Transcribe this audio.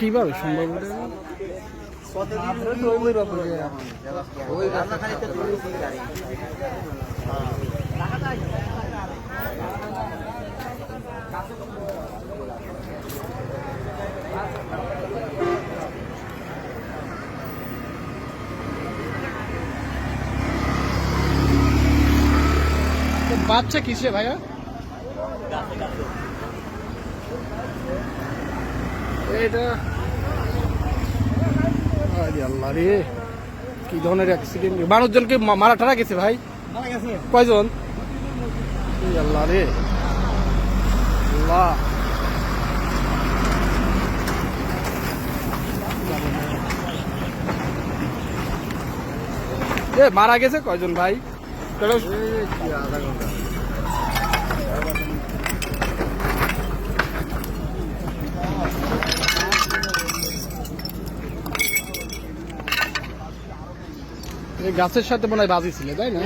কীভাবে সম্ভব বাচ্চা কিসে ভাইয়া? এটা? আল্লাহ রে কি ধরনের অ্যাক্সিডেন্ট মানুষজনকে মারা টারা গেছে ভাই। কয়জন? আল্লাহ রে। আল্লাহ। এ মারা গেছে কয়জন ভাই? চলো এই গাছের সাথে মনে হয় বাজি ছিল তাই না?